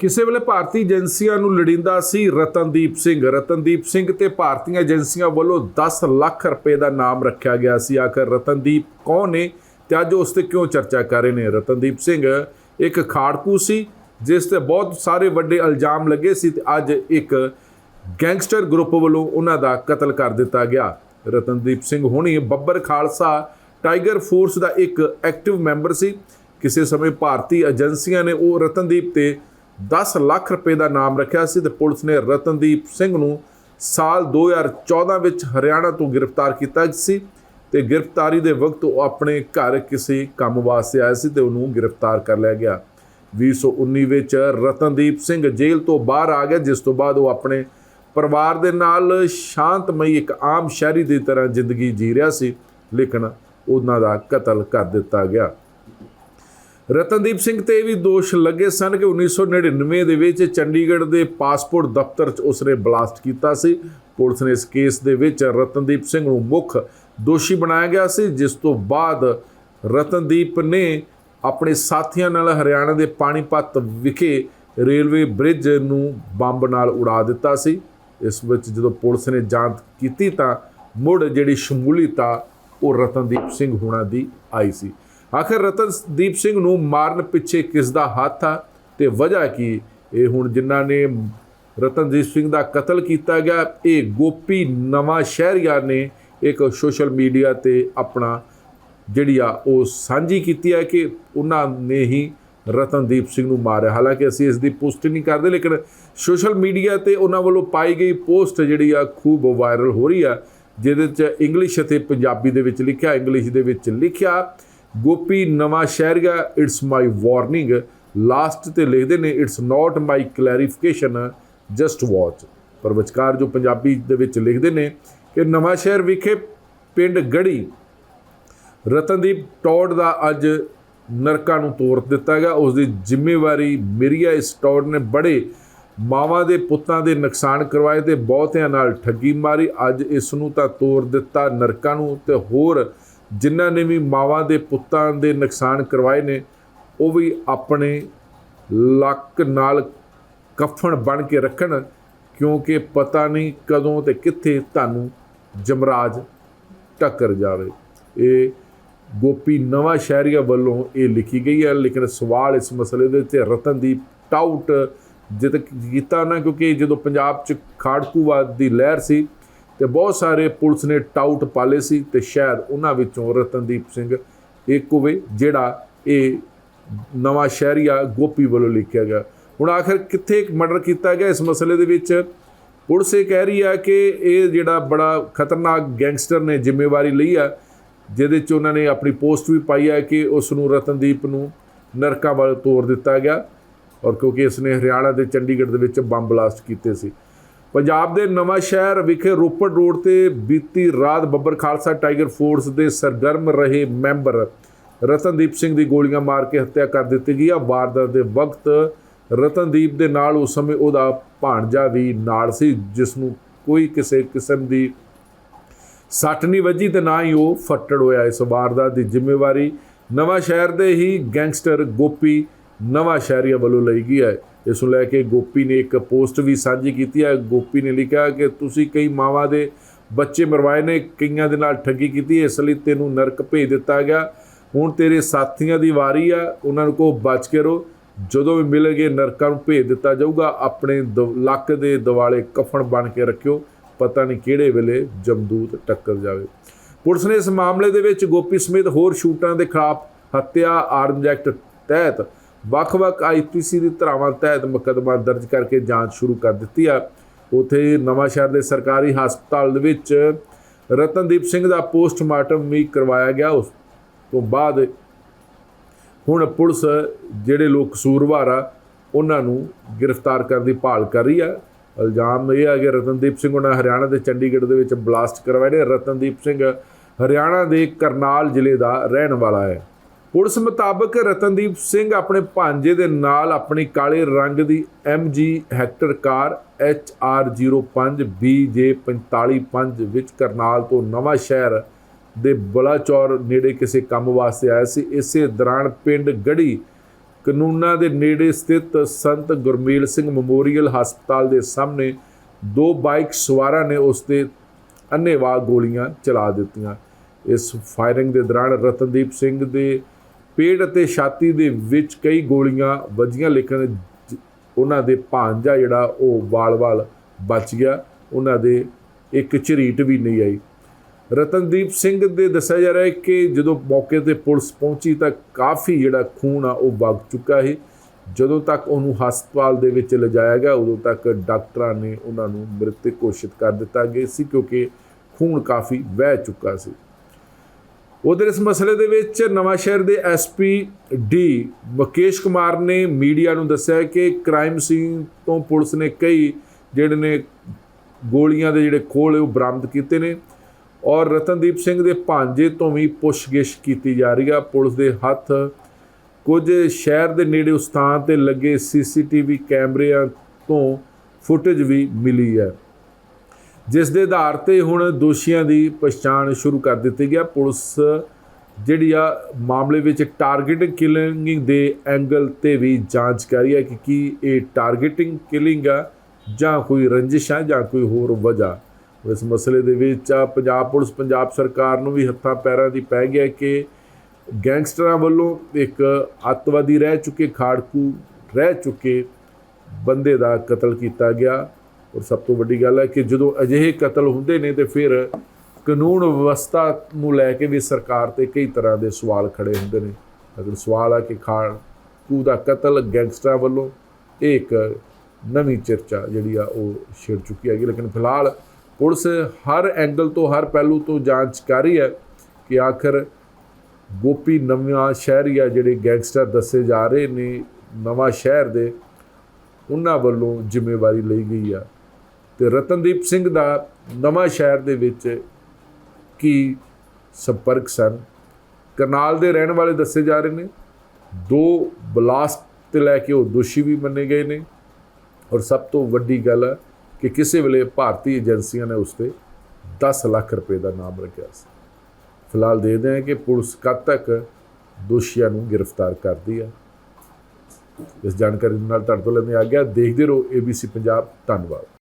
ਕਿਸੇ ਵੇਲੇ ਭਾਰਤੀ ਏਜੰਸੀਆਂ ਨੂੰ ਲੜਿੰਦਾ ਸੀ ਰਤਨਦੀਪ ਸਿੰਘ। ਰਤਨਦੀਪ ਸਿੰਘ ਤੇ ਭਾਰਤੀਆਂ ਏਜੰਸੀਆਂ ਵੱਲੋਂ 10 ਲੱਖ ਰੁਪਏ ਦਾ ਨਾਮ ਰੱਖਿਆ ਗਿਆ ਸੀ। ਆਖਰ ਰਤਨਦੀਪ ਕੌਣ ਨੇ ਤੇ ਅੱਜ ਉਸ ਤੇ ਕਿਉਂ ਚਰਚਾ ਕਰ ਰਹੇ ਨੇ? ਰਤਨਦੀਪ ਸਿੰਘ ਇੱਕ ਖਾੜਕੂ ਸੀ, ਜਿਸ ਤੇ ਬਹੁਤ ਸਾਰੇ ਵੱਡੇ ਇਲਜ਼ਾਮ ਲੱਗੇ ਸੀ ਤੇ ਅੱਜ ਇੱਕ ਗੈਂਗਸਟਰ ਗਰੁੱਪ ਵੱਲੋਂ ਉਹਨਾਂ ਦਾ ਕਤਲ ਕਰ ਦਿੱਤਾ ਗਿਆ। ਰਤਨਦੀਪ ਸਿੰਘ ਹੁਣੀ ਬੱਬਰ ਖਾਲਸਾ ਟਾਈਗਰ ਫੋਰਸ ਦਾ ਇੱਕ ਐਕਟਿਵ ਮੈਂਬਰ ਸੀ। ਕਿਸੇ ਸਮੇਂ ਭਾਰਤੀ ਏਜੰਸੀਆਂ ਨੇ ਉਹ ਰਤਨਦੀਪ ਤੇ 10 ਲੱਖ ਰੁਪਏ ਦਾ ਨਾਮ ਰੱਖਿਆ ਸੀ ਤੇ ਪੁਲਿਸ ਨੇ ਰਤਨਦੀਪ ਸਿੰਘ ਨੂੰ ਸਾਲ 2014 ਵਿੱਚ ਹਰਿਆਣਾ ਤੋਂ ਗ੍ਰਿਫਤਾਰ ਕੀਤਾ ਸੀ ਤੇ ਗ੍ਰਿਫਤਾਰੀ ਦੇ ਵਕਤ ਉਹ ਆਪਣੇ ਘਰ ਕਿਸੇ ਕੰਮ ਵਾਸਤੇ ਆਇਆ ਸੀ ਤੇ ਉਹਨੂੰ ਗ੍ਰਿਫਤਾਰ ਕਰ ਲਿਆ ਗਿਆ। 2019 ਵਿੱਚ ਰਤਨਦੀਪ ਸਿੰਘ ਜੇਲ੍ਹ ਤੋਂ ਬਾਹਰ ਆ ਗਿਆ, ਜਿਸ ਤੋਂ ਬਾਅਦ ਉਹ ਆਪਣੇ ਪਰਿਵਾਰ ਦੇ ਨਾਲ ਸ਼ਾਂਤਮਈ ਇੱਕ ਆਮ ਸ਼ਹਿਰੀ ਦੀ ਤਰ੍ਹਾਂ ਜ਼ਿੰਦਗੀ ਜੀ ਰਿਹਾ ਸੀ, ਲੇਕਿਨ ਉਹਨਾਂ ਦਾ ਕਤਲ ਕਰ ਦਿੱਤਾ ਗਿਆ। ਰਤਨਦੀਪ ਸਿੰਘ ਤੇ ਇਹ ਵੀ ਦੋਸ਼ ਲੱਗੇ ਸਨ ਕਿ 1999 ਦੇ ਵਿੱਚ ਚੰਡੀਗੜ੍ਹ ਦੇ ਪਾਸਪੋਰਟ ਦਫ਼ਤਰ 'ਚ ਉਸਨੇ ਬਲਾਸਟ ਕੀਤਾ ਸੀ। ਪੁਲਿਸ ਨੇ ਇਸ ਕੇਸ ਦੇ ਵਿੱਚ ਰਤਨਦੀਪ ਸਿੰਘ ਨੂੰ ਮੁੱਖ ਦੋਸ਼ੀ ਬਣਾਇਆ ਗਿਆ ਸੀ, ਜਿਸ ਤੋਂ ਬਾਅਦ ਰਤਨਦੀਪ ਨੇ ਆਪਣੇ ਸਾਥੀਆਂ ਨਾਲ ਹਰਿਆਣਾ ਦੇ ਪਾਣੀਪਤ ਵਿਖੇ ਰੇਲਵੇ ਬ੍ਰਿਜ ਨੂੰ ਬੰਬ ਨਾਲ ਉਡਾ ਦਿੱਤਾ ਸੀ। ਇਸ ਵਿੱਚ ਜਦੋਂ ਪੁਲਿਸ ਨੇ ਜਾਂਚ ਕੀਤੀ ਤਾਂ ਮੁੜ ਜਿਹੜੀ ਸ਼ਮੂਲੀਅਤ ਆ, ਉਹ ਰਤਨਦੀਪ ਸਿੰਘ ਹੋਣਾ ਦੀ ਆਈ ਸੀ। ਆਖਿਰ ਰਤਨਦੀਪ ਸਿੰਘ ਨੂੰ ਮਾਰਨ ਪਿੱਛੇ ਕਿਸ ਦਾ ਹੱਥ ਆ ਤੇ ਵਜ੍ਹਾ ਕੀ? ਇਹ ਹੁਣ ਜਿਨ੍ਹਾਂ ਨੇ ਰਤਨਦੀਪ ਸਿੰਘ ਦਾ ਕਤਲ ਕੀਤਾ ਗਿਆ, ਇਹ ਗੋਪੀ ਨਵਾਂ ਸ਼ਹਿਰੀਆ ਨੇ ਇੱਕ ਸੋਸ਼ਲ ਮੀਡੀਆ ਤੇ ਆਪਣਾ ਜਿਹੜੀ ਆ ਉਹ ਸਾਂਝੀ ਕੀਤੀ ਹੈ ਕਿ ਉਹਨਾਂ ਨੇ ਹੀ ਰਤਨਦੀਪ ਸਿੰਘ ਨੂੰ ਮਾਰਿਆ। ਹਾਲਾਂਕਿ ਅਸੀਂ ਇਸ ਦੀ ਪੁਸ਼ਟੀ ਨਹੀਂ ਕਰਦੇ, ਲੇਕਿਨ ਸੋਸ਼ਲ ਮੀਡੀਆ ਤੇ ਉਹਨਾਂ ਵੱਲੋਂ ਪਾਈ ਗਈ ਪੋਸਟ ਜਿਹੜੀ ਆ ਖੂਬ ਵਾਇਰਲ ਹੋ ਰਹੀ ਆ, ਜਿਹਦੇ ਵਿੱਚ ਇੰਗਲਿਸ਼ ਅਤੇ ਪੰਜਾਬੀ ਦੇ ਵਿੱਚ ਲਿਖਿਆ, ਇੰਗਲਿਸ਼ ਦੇ ਵਿੱਚ ਲਿਖਿਆ Gopi Nawanshahria it's my warning last ਤੇ ਲਿਖਦੇ ਨੇ it's not my clarification just watch ਪਰ ਵਿਚਕਾਰ ਜੋ ਪੰਜਾਬੀ ਦੇ ਵਿੱਚ ਲਿਖਦੇ ਨੇ ਕਿ ਨਵਾਂ ਸ਼ਹਿਰ ਵਿਖੇ ਪਿੰਡ ਗੜੀ ਰਤਨਦੀਪ ਟੌਡ ਦਾ ਅੱਜ ਨਰਕਾਂ ਨੂੰ ਤੋੜ ਦਿੱਤਾ ਗਿਆ। ਉਸ ਦੀ ਜ਼ਿੰਮੇਵਾਰੀ ਮੇਰੀਆ ਇਸ ਟੌਡ ਨੇ ਬੜੇ ਮਾਵਾਂ ਦੇ ਪੁੱਤਾਂ ਦੇ ਨੁਕਸਾਨ ਕਰਵਾਏ ਤੇ ਬਹੁਤਿਆਂ ਨਾਲ ਠੱਗੀ ਮਾਰੀ। ਅੱਜ ਇਸ ਨੂੰ ਤਾਂ ਤੋੜ ਦਿੱਤਾ ਨਰਕਾਂ ਨੂੰ ਤੇ ਹੋਰ ਜਿਨ੍ਹਾਂ ਨੇ ਵੀ ਮਾਵਾਂ ਦੇ ਪੁੱਤਾਂ ਦੇ ਨੁਕਸਾਨ ਕਰਵਾਏ ਨੇ, ਉਹ ਵੀ ਆਪਣੇ ਲੱਕ ਨਾਲ ਕਫਨ ਬਣ ਕੇ ਰੱਖਣ, ਕਿਉਂਕਿ ਪਤਾ ਨਹੀਂ ਕਦੋਂ ਤੇ ਕਿੱਥੇ ਤੁਹਾਨੂੰ ਜਮਰਾਜ ਟੱਕਰ ਜਾਵੇ। ਇਹ ਗੋਪੀ ਨਵਾਂ ਸ਼ਹਿਰੀਆ ਵੱਲੋਂ ਇਹ ਲਿਖੀ ਗਈ ਹੈ, ਲੇਕਿਨ ਸਵਾਲ ਇਸ ਮਸਲੇ ਦੇ ਤੇ ਰਤਨਦੀਪ ਟਾਊਟ ਜਿੱਤ ਕੀਤਾ ਨਾ, ਕਿਉਂਕਿ ਜਦੋਂ ਪੰਜਾਬ 'ਚ ਖਾੜਕੂਵਾਦ ਦੀ ਲਹਿਰ ਸੀ ਤੇ ਬਹੁਤ ਸਾਰੇ ਪੁਲਿਸ ਨੇ ਟਾਊਟ ਪਾਲੇ ਸੀ ਤੇ ਸ਼ਾਇਦ ਉਹਨਾਂ ਵਿੱਚੋਂ ਰਤਨਦੀਪ ਸਿੰਘ ਇੱਕ ਹੋਵੇ, ਜਿਹੜਾ ਇਹ ਨਵਾਂ ਸ਼ਹਿਰੀਆ ਗੋਪੀ ਵੱਲੋਂ ਲਿਖਿਆ ਗਿਆ। ਹੁਣ ਆਖਰ ਕਿੱਥੇ ਮਰਡਰ ਕੀਤਾ ਗਿਆ ਇਸ ਮਸਲੇ ਦੇ ਵਿੱਚ? ਪੁਲਿਸ ਇਹ ਕਹਿ ਰਹੀ ਹੈ ਕਿ ਇਹ ਜਿਹੜਾ ਬੜਾ ਖਤਰਨਾਕ ਗੈਂਗਸਟਰ ਨੇ ਜ਼ਿੰਮੇਵਾਰੀ ਲਈ ਆ, ਜਿਹਦੇ 'ਚ ਉਹਨਾਂ ਨੇ ਆਪਣੀ ਪੋਸਟ ਵੀ ਪਾਈ ਹੈ ਕਿ ਉਸ ਨੂੰ ਰਤਨਦੀਪ ਨੂੰ ਨਰਕਾਂ ਵੱਲ ਤੋਰ ਦਿੱਤਾ ਗਿਆ ਔਰ ਕਿਉਂਕਿ ਇਸ ਨੇ ਹਰਿਆਣਾ ਦੇ ਚੰਡੀਗੜ੍ਹ ਦੇ ਵਿੱਚ ਬੰਬ ਬਲਾਸਟ ਕੀਤੇ ਸੀ। ਪੰਜਾਬ ਦੇ ਨਵਾਂ ਸ਼ਹਿਰ ਵਿਖੇ ਰੋਪੜ ਰੋਡ ਤੇ ਬੀਤੀ ਰਾਤ ਬੱਬਰ ਖਾਲਸਾ ਟਾਈਗਰ ਫੋਰਸ ਦੇ ਸਰਗਰਮ ਰਹੇ ਮੈਂਬਰ ਰਤਨਦੀਪ ਸਿੰਘ ਦੀ ਗੋਲੀਆਂ ਮਾਰ ਕੇ ਹੱਤਿਆ ਕਰ ਦਿੱਤੀ ਗਈ ਆ। ਵਾਰਦਾਤ ਦੇ ਵਕਤ ਰਤਨਦੀਪ ਦੇ ਨਾਲ ਉਸ ਸਮੇਂ ਉਹਦਾ ਭਾਣਜਾ ਵੀ ਨਾਲ ਸੀ, ਜਿਸ ਨੂੰ ਕੋਈ ਕਿਸੇ ਕਿਸਮ ਦੀ ਸੱਟ ਨਹੀਂ ਵੱਜੀ ਤੇ ਨਾ ਹੀ ਉਹ ਫੱਟੜ ਹੋਇਆ। ਇਸ ਵਾਰਦਾਤ ਦੀ ਜ਼ਿੰਮੇਵਾਰੀ ਨਵਾਂ ਸ਼ਹਿਰ ਦੇ ਹੀ ਗੈਂਗਸਟਰ ਗੋਪੀ ਨਵਾਂ ਸ਼ਹਿਰੀਆ ਵੱਲੋਂ ਲਈ ਗਈ ਹੈ। ਇਸ ਨੂੰ ਲੈ ਕੇ ਗੋਪੀ ਨੇ ਇੱਕ ਪੋਸਟ ਵੀ ਸਾਂਝੀ ਕੀਤੀ ਹੈ। ਗੋਪੀ ਨੇ ਲਿਖਿਆ ਕਿ ਤੁਸੀਂ ਕਈ ਮਾਵਾਂ ਦੇ ਬੱਚੇ ਮਰਵਾਏ ਨੇ, ਕਈਆਂ ਦੇ ਨਾਲ ਠੱਗੀ ਕੀਤੀ, ਇਸ ਲਈ ਤੈਨੂੰ ਨਰਕ ਭੇਜ ਦਿੱਤਾ ਗਿਆ। ਹੁਣ ਤੇਰੇ ਸਾਥੀਆਂ ਦੀ ਵਾਰੀ ਆ, ਉਹਨਾਂ ਨੂੰ ਕੋ ਬਚ ਕੇ ਰੋ ਜਦੋਂ ਵੀ ਮਿਲਣਗੇ, ਨਰਕਾਂ ਨੂੰ ਭੇਜ ਦਿੱਤਾ ਜਾਊਗਾ। ਆਪਣੇ ਦ- ਲੱਕ ਦੇ ਦਿਵਾਲੇ ਕਫਨ ਬਣ ਕੇ ਰੱਖਿਓ। ਪਤਾ ਨਹੀਂ ਕਿਹੜੇ ਵੇਲੇ ਜਮਦੂਤ ਟੱਕਰ ਜਾਵੇ। ਪੁਲਿਸ ਨੇ ਇਸ ਮਾਮਲੇ ਦੇ ਵਿੱਚ ਗੋਪੀ ਸਮੇਤ ਹੋਰ ਸ਼ੂਟਰਾਂ ਦੇ ਖਿਲਾਫ ਹੱਤਿਆ ਆਰਮ ਐਕਟ ਤਹਿਤ ਵੱਖ-ਵੱਖ ਆਈਪੀਸੀ ਦੀ ਧਾਰਾਵਾਂ ਤਹਿਤ ਮੁਕੱਦਮਾ ਦਰਜ ਕਰਕੇ ਜਾਂਚ ਸ਼ੁਰੂ ਕਰ ਦਿੱਤੀ ਆ। ਉਥੇ ਨਵਾਂ ਸ਼ਹਿਰ ਦੇ ਸਰਕਾਰੀ ਹਸਪਤਾਲ ਦੇ ਵਿੱਚ ਰਤਨਦੀਪ ਸਿੰਘ ਦਾ ਪੋਸਟਮਾਰਟਮ ਵੀ ਕਰਵਾਇਆ ਗਿਆ। ਉਸ ਤੋਂ ਬਾਅਦ ਹੁਣ ਪੁਲਿਸ ਜਿਹੜੇ ਲੋਕ ਕਸੂਰਵਾਰ ਆ, ਉਹਨਾਂ ਨੂੰ ਗ੍ਰਿਫਤਾਰ ਕਰਨ ਦੀ ਭਾਲ ਕਰ ਰਹੀ ਆ। ਇਲਜ਼ਾਮ ਇਹ ਆ ਕਿ ਰਤਨਦੀਪ ਸਿੰਘ ਉਹਨਾਂ ਹਰਿਆਣਾ ਦੇ ਚੰਡੀਗੜ੍ਹ ਦੇ ਵਿੱਚ ਬਲਾਸਟ ਕਰਵਾਏ ਨੇ। ਰਤਨਦੀਪ ਸਿੰਘ ਹਰਿਆਣਾ ਦੇ ਕਰਨਾਲ ਜ਼ਿਲ੍ਹੇ ਦਾ ਰਹਿਣ ਵਾਲਾ ਹੈ। ਪੁਲਿਸ ਮੁਤਾਬਕ ਰਤਨਦੀਪ ਸਿੰਘ ਆਪਣੇ ਭਾਂਜੇ ਦੇ ਨਾਲ ਆਪਣੀ ਕਾਲੇ ਰੰਗ ਦੀ MG ਹੈਕਟਰ ਕਾਰ HR05 BJ455 ਵਿੱਚ ਕਰਨਾਲ ਤੋਂ ਨਵਾਂ ਸ਼ਹਿਰ ਦੇ ਬਲਾਚੌਰ ਨੇੜੇ ਕਿਸੇ ਕੰਮ ਵਾਸਤੇ ਆਇਆ ਸੀ। ਇਸੇ ਦੌਰਾਨ ਪਿੰਡ ਗੜੀ ਕਾਨੂੰਨਾਂ ਦੇ ਨੇੜੇ ਸਥਿਤ ਸੰਤ ਗੁਰਮੇਲ ਸਿੰਘ ਮੈਮੋਰੀਅਲ ਹਸਪਤਾਲ ਦੇ ਸਾਹਮਣੇ ਦੋ ਬਾਈਕ ਸਵਾਰਾਂ ਨੇ ਉਸ ਤੇ ਅੰਨ੍ਹੇਵਾਹ ਗੋਲੀਆਂ ਚਲਾ ਦਿੱਤੀਆਂ। ਇਸ ਫਾਇਰਿੰਗ ਦੇ ਦੌਰਾਨ ਰਤਨਦੀਪ ਸਿੰਘ ਦੇ ਪੇਟ ਅਤੇ ਛਾਤੀ ਦੇ ਵਿੱਚ ਕਈ ਗੋਲੀਆਂ ਵੱਜੀਆਂ, ਲੇਕਿਨ ਜ- ਉਹਨਾਂ ਦੇ ਭਾਂਜਾ ਜਿਹੜਾ ਉਹ ਵਾਲ-ਵਾਲ ਬਚ ਗਿਆ। ਉਹਨਾਂ ਦੇ ਇੱਕ ਝਰੀਟ ਵੀ ਨਹੀਂ ਆਈ। ਰਤਨਦੀਪ ਸਿੰਘ ਦੇ ਦੱਸਿਆ ਜਾ ਰਿਹਾ ਹੈ ਕਿ ਜਦੋਂ ਮੌਕੇ ਤੇ ਪੁਲਿਸ ਪਹੁੰਚੀ ਤਾਂ ਕਾਫੀ ਜਿਹੜਾ ਖੂਨ ਆ, ਉਹ ਵਗ ਚੁੱਕਾ ਹੈ ਜਦੋਂ ਤੱਕ ਉਹਨੂੰ ਹਸਪਤਾਲ ਦੇ ਵਿੱਚ ਲਿਜਾਇਆ ਗਿਆ, ਉਦੋਂ ਤੱਕ ਡਾਕਟਰਾਂ ਨੇ ਉਹਨਾਂ ਨੂੰ ਮ੍ਰਿਤਕ ਘੋਸ਼ਿਤ ਕਰ ਦਿੱਤਾ ਗਿਆ ਸੀ, ਕਿਉਂਕਿ ਖੂਨ ਕਾਫੀ ਵਹਿ ਚੁੱਕਾ ਸੀ। ਉਧਰ ਇਸ ਮਸਲੇ ਦੇ ਵਿੱਚ ਨਵਾਂ ਸ਼ਹਿਰ ਦੇ ਐਸਪੀ ਡੀ ਮੁਕੇਸ਼ ਕੁਮਾਰ ਨੇ ਮੀਡੀਆ ਨੂੰ ਦੱਸਿਆ ਕਿ ਕ੍ਰਾਈਮ ਸੀਨ ਤੋਂ ਪੁਲਿਸ ਨੇ ਕਈ ਜਿਹੜੇ ਨੇ ਗੋਲੀਆਂ ਦੇ ਜਿਹੜੇ ਖੋਲ ਉਹ ਬਰਾਮਦ ਕੀਤੇ ਨੇ ਔਰ ਰਤਨਦੀਪ ਸਿੰਘ ਦੇ ਭਾਂਜੇ ਤੋਂ ਵੀ ਪੁੱਛਗਿੱਛ ਕੀਤੀ ਜਾ ਰਹੀ ਆ। ਪੁਲਿਸ ਦੇ ਹੱਥ ਕੁਝ ਸ਼ਹਿਰ ਦੇ ਨੇੜੇ ਉਸ ਥਾਂ ਤੇ ਲੱਗੇ ਸੀਸੀਟੀਵੀ ਕੈਮਰਿਆਂ ਤੋਂ ਫੁਟੇਜ ਵੀ ਮਿਲੀ ਹੈ। ਜਿਸ ਦੇ ਆਧਾਰ ਤੇ ਹੁਣ ਦੋਸ਼ੀਆਂ ਦੀ ਪਛਾਣ ਸ਼ੁਰੂ ਕਰ ਦਿੱਤੀ ਗਿਆ ਪੁਲਿਸ ਜਿਹੜੀ ਆ, ਮਾਮਲੇ ਵਿੱਚ ਟਾਰਗੇਟਿੰਗ ਕਿਲਿੰਗ ਦੇ ਐਂਗਲ ਤੇ ਵੀ ਜਾਂਚ ਕਰ ਰਹੀ ਹੈ ਕਿ ਕੀ ਇਹ ਟਾਰਗੇਟਿੰਗ ਕਿਲਿੰਗ ਆ ਜਾਂ ਕੋਈ ਰੰਜਿਸ਼ ਆ ਜਾਂ ਕੋਈ ਹੋਰ ਵਜ੍ਹਾ। ਇਸ ਮਸਲੇ ਦੇ ਵਿੱਚ ਆ, ਪੰਜਾਬ ਪੁਲਿਸ, ਪੰਜਾਬ ਸਰਕਾਰ ਨੂੰ ਵੀ ਹੱਥਾਂ ਪੈਰਾਂ ਦੀ ਪੈ ਗਿਆ ਕਿ ਗੈਂਗਸਟਰਾਂ ਵੱਲੋਂ ਇੱਕ ਅੱਤਵਾਦੀ ਰਹਿ ਚੁੱਕੇ, ਖਾੜਕੂ ਰਹਿ ਚੁੱਕੇ ਬੰਦੇ ਦਾ ਕਤਲ ਕੀਤਾ ਗਿਆ। ਔਰ ਸਭ ਤੋਂ ਵੱਡੀ ਗੱਲ ਹੈ ਕਿ ਜਦੋਂ ਅਜਿਹੇ ਕਤਲ ਹੁੰਦੇ ਨੇ ਤੇ ਫਿਰ ਕਾਨੂੰਨ ਵਿਵਸਥਾ ਨੂੰ ਲੈ ਕੇ ਵੀ ਸਰਕਾਰ ਤੇ ਕਈ ਤਰ੍ਹਾਂ ਦੇ ਸਵਾਲ ਖੜੇ ਹੁੰਦੇ ਨੇ। ਅਗਰ ਸਵਾਲ ਆ ਕਿ ਖਾੜਕੂ ਦਾ ਕਤਲ ਗੈਂਗਸਟਰਾਂ ਵੱਲੋਂ, ਇਹ ਇੱਕ ਨਵੀਂ ਚਰਚਾ ਜਿਹੜੀ ਆ ਉਹ ਛਿੜ ਚੁੱਕੀ ਹੈਗੀ। ਲੇਕਿਨ ਫਿਲਹਾਲ ਪੁਲਿਸ ਹਰ ਐਂਗਲ ਤੋਂ, ਹਰ ਪਹਿਲੂ ਤੋਂ ਜਾਂਚ ਕਰ ਰਹੀ ਹੈ ਕਿ ਆਖਰ ਗੋਪੀ ਨਵਾਂ ਸ਼ਹਿਰੀ ਆ ਜਿਹੜੇ ਗੈਂਗਸਟਰ ਦੱਸੇ ਜਾ ਰਹੇ ਨੇ, ਨਵਾਂ ਸ਼ਹਿਰ ਦੇ, ਉਹਨਾਂ ਵੱਲੋਂ ਜ਼ਿੰਮੇਵਾਰੀ ਲਈ ਗਈ ਆ। ਤੇ ਰਤਨਦੀਪ ਸਿੰਘ ਦਾ ਨਵਾਂ ਸ਼ਹਿਰ ਦੇ ਵਿੱਚ ਕੀ ਸੰਪਰਕ ਸਨ? ਕਰਨਾਲ ਦੇ ਰਹਿਣ ਵਾਲੇ ਦੱਸੇ ਜਾ ਰਹੇ ਨੇ। ਦੋ ਬਲਾਸਟ ਤੇ ਲੈ ਕੇ ਉਹ ਦੋਸ਼ੀ ਵੀ ਮੰਨੇ ਗਏ ਨੇ। ਔਰ ਸਭ ਤੋਂ ਵੱਡੀ ਗੱਲ ਹੈ ਕਿ ਕਿਸੇ ਵੇਲੇ ਭਾਰਤੀ ਏਜੰਸੀਆਂ ਨੇ ਉਸ ਤੇ 10 ਲੱਖ ਰੁਪਏ ਦਾ ਨਾਮ ਰੱਖਿਆ ਸੀ। ਫਿਲਹਾਲ ਦੇਖਦੇ ਹਾਂ ਕਿ ਪੁਲਿਸ ਕਦ ਤੱਕ ਦੋਸ਼ੀਆਂ ਨੂੰ ਗ੍ਰਿਫਤਾਰ ਕਰਦੀ ਹੈ ਇਸ ਜਾਣਕਾਰੀ ਦੇ ਨਾਲ ਤੁਹਾਡੇ ਤੋਂ ਲੈਂਦੇ ਆ ਗਿਆ ਦੇਖਦੇ ਰਹੋ ABC ਪੰਜਾਬ ਧੰਨਵਾਦ।